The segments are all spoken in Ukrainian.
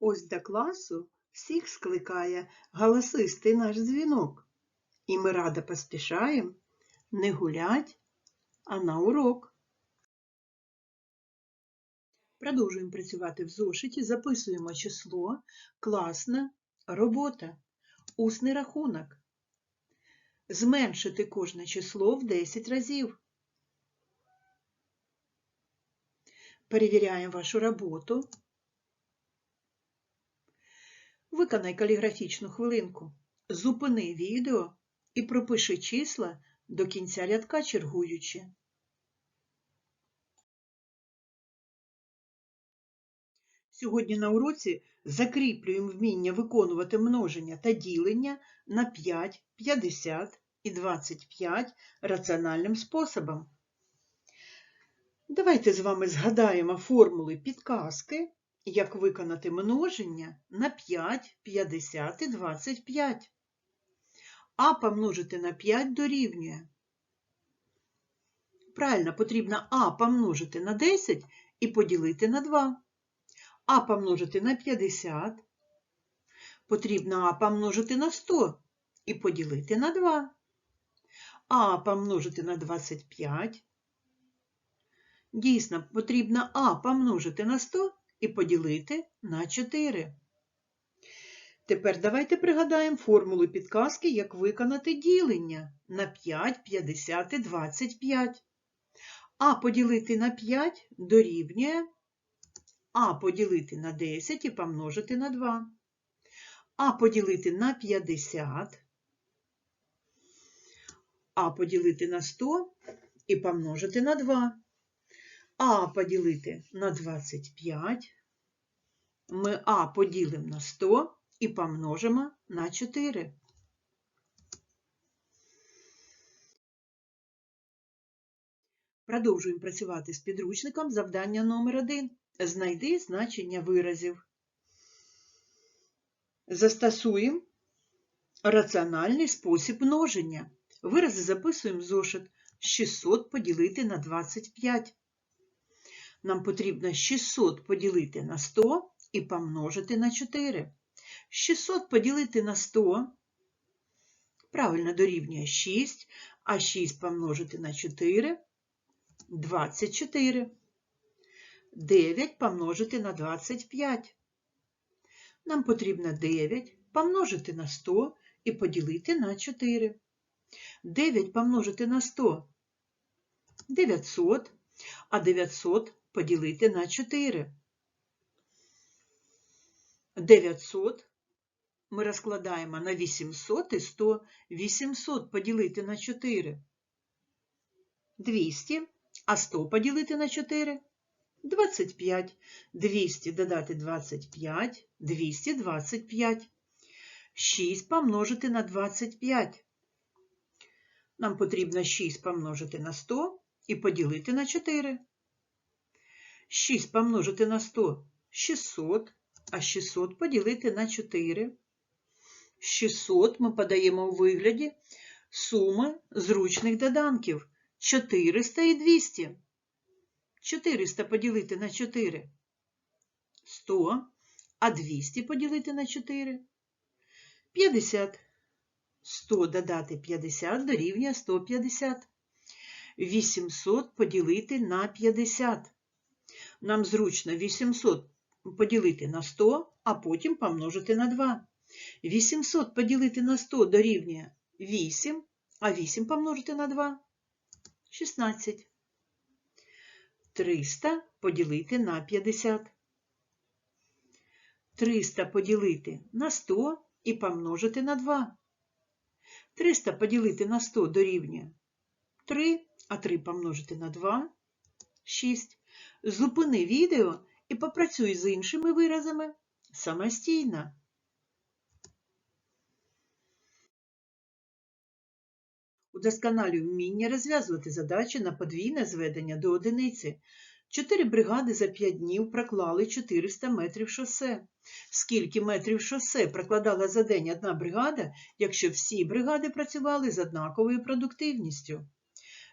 Ось до класу всіх скликає галасистий наш дзвінок. І ми радо поспішаємо не гулять, а на урок. Продовжуємо працювати в зошиті, записуємо число, класна робота, усний рахунок. Зменшити кожне число в 10 разів. Перевіряємо вашу роботу. Виконай каліграфічну хвилинку. Зупини відео і пропиши числа до кінця рядка чергуючи. Сьогодні на уроці закріплюємо вміння виконувати множення та ділення на 5, 50 і 25 раціональним способом. Давайте з вами згадаємо формули підказки, як виконати множення на 5, 50 і 25. А помножити на 5 дорівнює. Правильно, потрібно А помножити на 10 і поділити на 2. А помножити на 50. Потрібно А помножити на 100 і поділити на 2. А помножити на 25. Дійсно, потрібно А помножити на 100 і поділити на 4. Тепер давайте пригадаємо формулу підказки, як виконати ділення на 5, 50 і 25. А поділити на 5 дорівнює А поділити на 10 і помножити на 2. А поділити на 50. А поділити на 100 і помножити на 2. А поділити на 25. Ми А поділимо на 100 і помножимо на 4. Продовжуємо працювати з підручником завдання номер 1. Знайди значення виразів. Застосуємо раціональний спосіб множення. Вирази записуємо зошит 600 поділити на 25. Нам потрібно 600 поділити на 100 і помножити на 4. 600 поділити на 100 правильно дорівнює 6, а 6 помножити на 4 24. 9 помножити на 25. Нам потрібно 9 помножити на 100 і поділити на 4. 9 помножити на 100 900, а 900 поділити на 4. 900 ми розкладаємо на 800 і 100. 800 поділити на 4. 200, а 100 поділити на 4. 25. 200 додати 25, 225. 6 помножити на 25. Нам потрібно 6 помножити на 100 і поділити на 4. 6 помножити на 100 600, а 600 поділити на 4. 600 ми подаємо у вигляді суми зручних доданків 400 і 200. 400 поділити на 4 100, а 200 поділити на 4 50. 100 додати 50 дорівнює 150. 800 поділити на 50. Нам зручно 800 поділити на 100, а потім помножити на 2. 800 поділити на 100 дорівнює 8, а 8 помножити на 2 16. 300 поділити на 50. 300 поділити на 100 і помножити на 2. 300 поділити на 100 дорівнює 3, а 3 помножити на 2 6. Зупини відео і попрацюй з іншими виразами самостійно. Удосконалюй вміння розв'язувати задачі на подвійне зведення до одиниці. Чотири бригади за 5 днів проклали 400 метрів шосе. Скільки метрів шосе прокладала за день одна бригада, якщо всі бригади працювали з однаковою продуктивністю?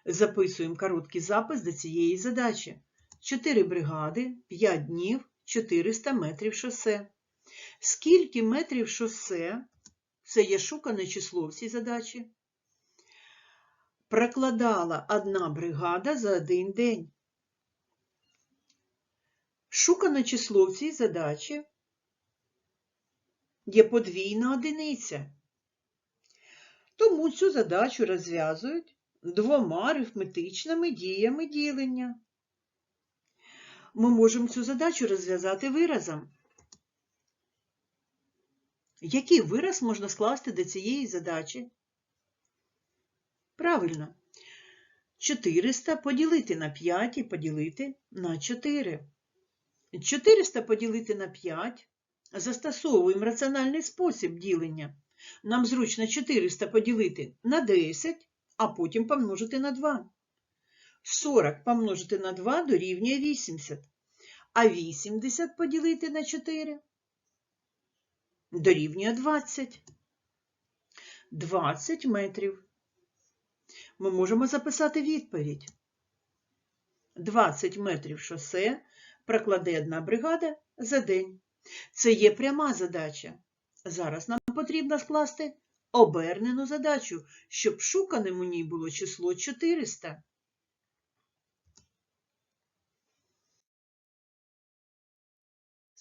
Записуємо короткий запис до цієї задачі. 4 бригади, 5 днів, 400 метрів шосе. Скільки метрів шосе, це є шукане число в цій задачі, прокладала одна бригада за один день? Шукане число в цій задачі є подвійна одиниця. Тому цю задачу розв'язують двома арифметичними діями ділення. Ми можемо цю задачу розв'язати виразом. Який вираз можна скласти до цієї задачі? Правильно. 400 поділити на 5 і поділити на 4. 400 поділити на 5. Застосовуємо раціональний спосіб ділення. Нам зручно 400 поділити на 10, а потім помножити на 2. 40 помножити на 2 дорівнює 80. А 80 поділити на 4 дорівнює 20. 20 метрів. Ми можемо записати відповідь. 20 метрів шосе прокладе одна бригада за день. Це є пряма задача. Зараз нам потрібно скласти обернену задачу, щоб шуканим у ній було число 400.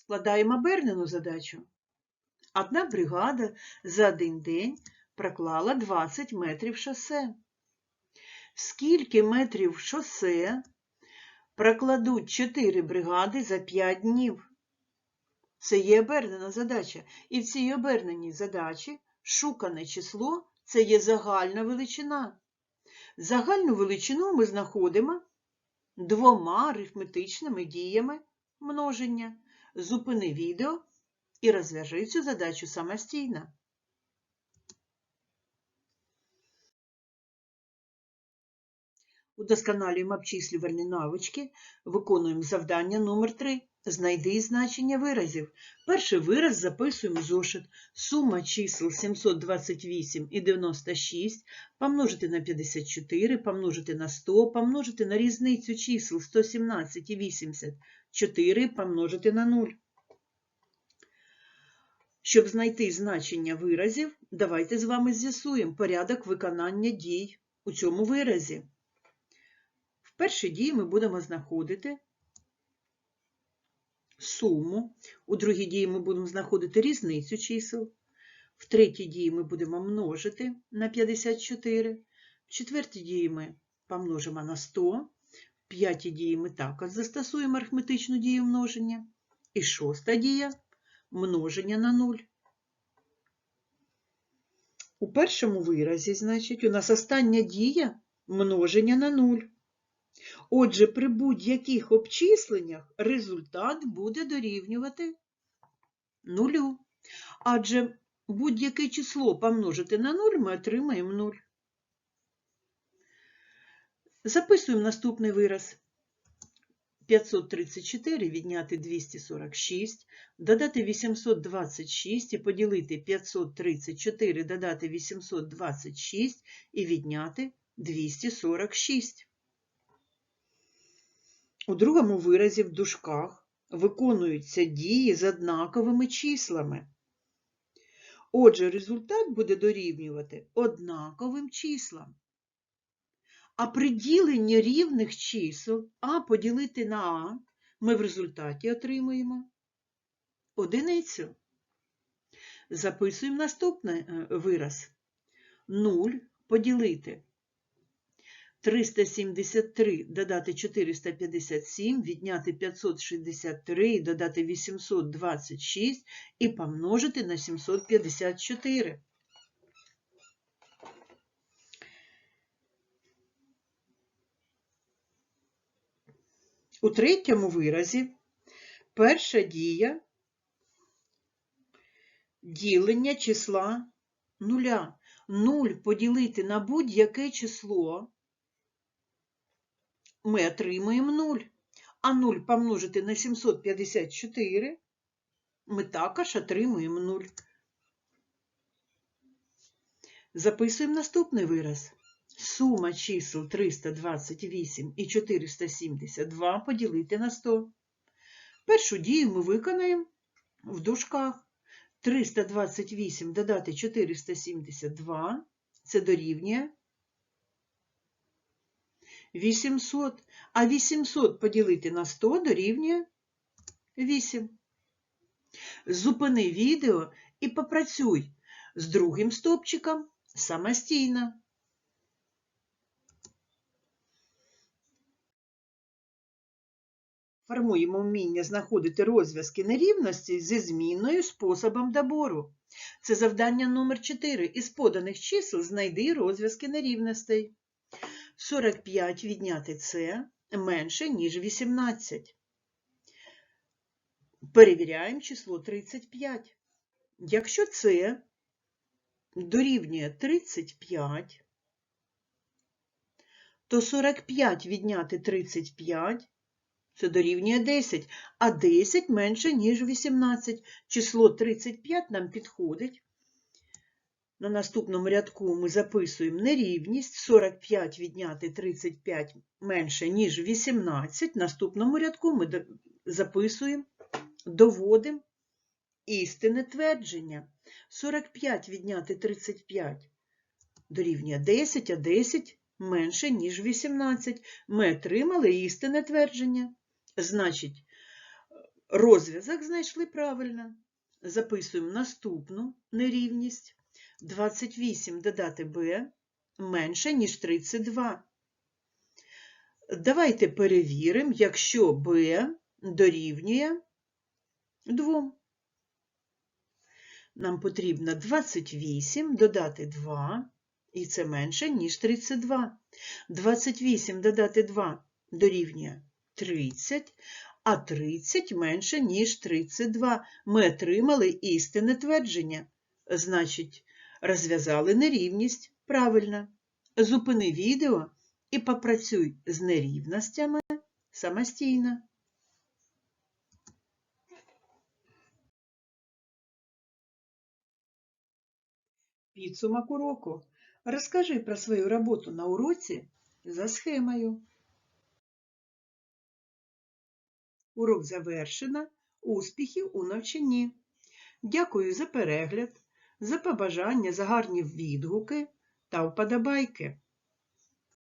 Складаємо обернену задачу. Одна бригада за один день проклала 20 метрів шосе. Скільки метрів шосе прокладуть 4 бригади за 5 днів? Це є обернена задача. І в цій оберненій задачі шукане число це є загальна величина. Загальну величину ми знаходимо двома арифметичними діями множення. Зупини відео і розв'яжи цю задачу самостійно. Удосконалюємо обчислювальні навички, виконуємо завдання номер 3 Знайди значення виразів. Перший вираз записуємо в зошит. Сума чисел 728 і 96 помножити на 54, помножити на 100, помножити на різницю чисел 117 і 84, помножити на 0. Щоб знайти значення виразів, давайте з вами з'ясуємо порядок виконання дій у цьому виразі. В першій дії ми будемо знаходити суму, у другій дії ми будемо знаходити різницю чисел, в третій дії ми будемо множити на 54, в четвертій дії ми помножимо на 100, в п'ятій дії ми також застосуємо арифметичну дію множення, і шоста дія множення на 0. У першому виразі, значить, у нас остання дія множення на 0. Отже, при будь-яких обчисленнях результат буде дорівнювати нулю. Адже будь-яке число помножити на 0 ми отримаємо 0. Записуємо наступний вираз. 534 відняти 246, додати 826 і поділити 534, додати 826 і відняти 246. У другому виразі в дужках виконуються дії з однаковими числами. Отже, результат буде дорівнювати однаковим числам. А при діленні рівних чисел А поділити на А ми в результаті отримуємо одиницю. Записуємо наступний е, вираз. 0 поділити 373 додати 457, відняти 563, додати 826 і помножити на 754. У третьому виразі перша дія ділення числа нуля. 0 поділити на будь-яке число ми отримаємо 0. А 0 помножити на 754 ми також отримуємо 0. Записуємо наступний вираз. Сума чисел 328 і 472 поділити на 100. Першу дію ми виконаємо в дужках. 328 додати 472 це дорівнює 800. А 800 поділити на 100 дорівнює 8. Зупини відео і попрацюй з другим стопчиком самостійно. Формуємо вміння знаходити розв'язки нерівності зі змінною способом добору. Це завдання номер 4. Із поданих чисел знайди розв'язки нерівностей. 45 відняти це менше, ніж 18. Перевіряємо число 35. Якщо це дорівнює 35, то 45 відняти 35 це дорівнює 10, а 10 менше, ніж 18. Число 35 нам підходить. На наступному рядку ми записуємо нерівність 45 відняти 35 менше, ніж 18. В наступному рядку ми записуємо, доводимо істинне твердження. 45 відняти 35 дорівнює 10, а 10 менше, ніж 18. Ми отримали істинне твердження. Значить, розв'язок знайшли правильно. Записуємо наступну нерівність. 28 додати b менше, ніж 32. Давайте перевіримо, якщо b дорівнює 2. Нам потрібно 28 додати 2, і це менше, ніж 32. 28 додати 2 дорівнює 30, а 30 менше, ніж 32. Ми отримали істинне твердження. Значить, розв'язали нерівність правильно. Зупини відео і попрацюй з нерівностями самостійно. Підсумок уроку. Розкажи про свою роботу на уроці за схемою. Урок завершено. Успіхів у навчанні. Дякую за перегляд, за побажання, за гарні відгуки та вподобайки.